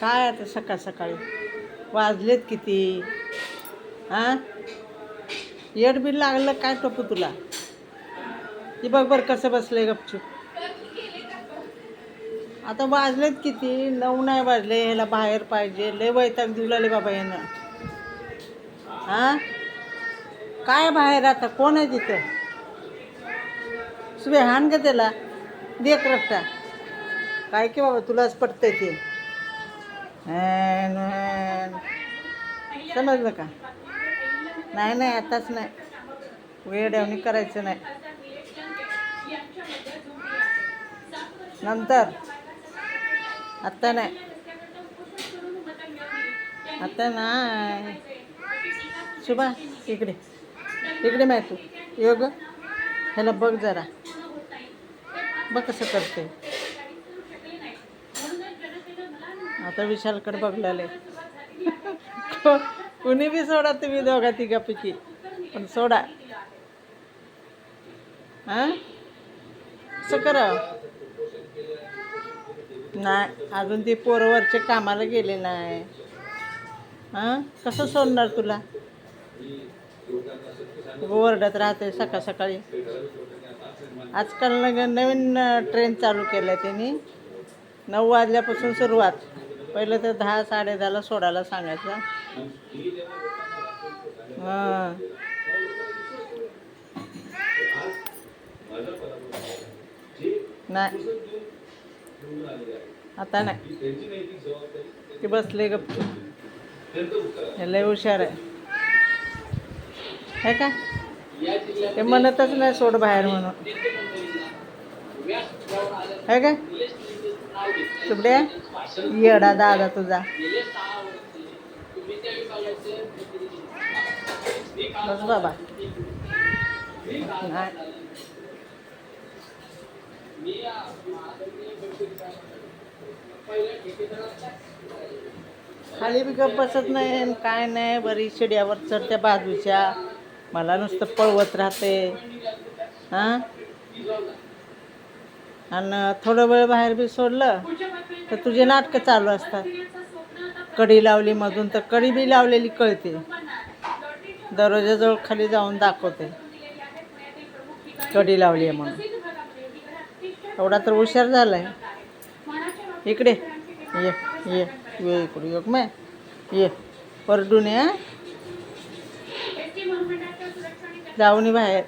काय आता सकाळ सकाळी? वाजलेत किती? हां येड बिल लागलं काय टोपू तुला? ती बघ बरं कसं बसलंय गपचूप. आता वाजलेत किती? नऊ नाही वाजले ह्याला बाहेर पाहिजे. लय वैताग देऊ लागले बाबा यानं. हां काय बाहेर आता? कोण आहे तिथं? सुबे हाण का त्याला. देख रट्टा. काय की बाबा तुलाच पटतंय ते. समजलं का? नाही नाही आताच नाही. वेड्यावणी करायचं नाही. नंतर. आत्ता नाही. आता नाही. शुभा इकडे. इकडे माहिती तू. योग ह्याला बघ जरा. बघ कसं करते आता विशालकडे बघलेले. कुणी बी सोडा तुम्ही दोघा तिघापैकी. पण सोडा. हां? कसं करा. नाही अजून ती पोरवरचे कामाला गेले नाही. हां? कसं सोडणार तुला? ओरडत राहते सकाळ सकाळी. आजकाल नवीन ट्रेन चालू केलं आहे त्यांनी. नऊ वाजल्यापासून सुरुवात. पहिलं तर दहा साडे दहाला सोडायला सांगायचं. हां. नाही. आता नाही. ते बसले गप्प. हे लय हुशार आहे. का? ते म्हणतच नाही सोड बाहेर म्हणून. है का तुबड्या येडा दादा तुझा. बस बाबा. खाली बी गप बसत नाही काय नाही बरी शिड्यावर चढत्या बाजूच्या. मला नुसतं पळवत राहते. हां? आणि थोडं वेळ बाहेर बी सोडलं तर तुझे नाटकं चालू असतात. कडी लावली मधून तर कडी बी लावलेली कळते. दरवाजाजवळ खाली जाऊन दाखवते. कडी लावली आहे म्हणून. एवढा तर हुशार झाला आहे इकडे ये ये ये इकडे योग माय ये परडून ये जाऊन ये बाहेर.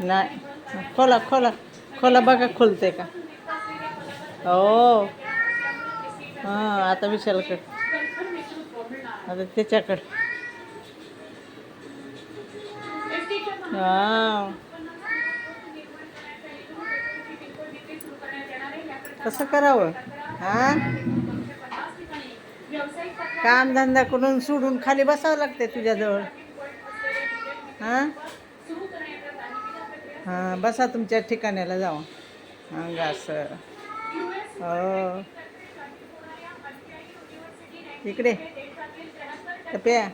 नाही. खोला खोला खोला बघा खोलते का? हो. हां आता विशालकडे आता त्याच्याकडे. हां. कसं करावं? हां? काम धंदा करून सोडून खाली बसावं लागते तुझ्याजवळ. हां? हां बसा तुमच्या ठिकाणाला जाऊ हां असं. हो. इकडे. टप्या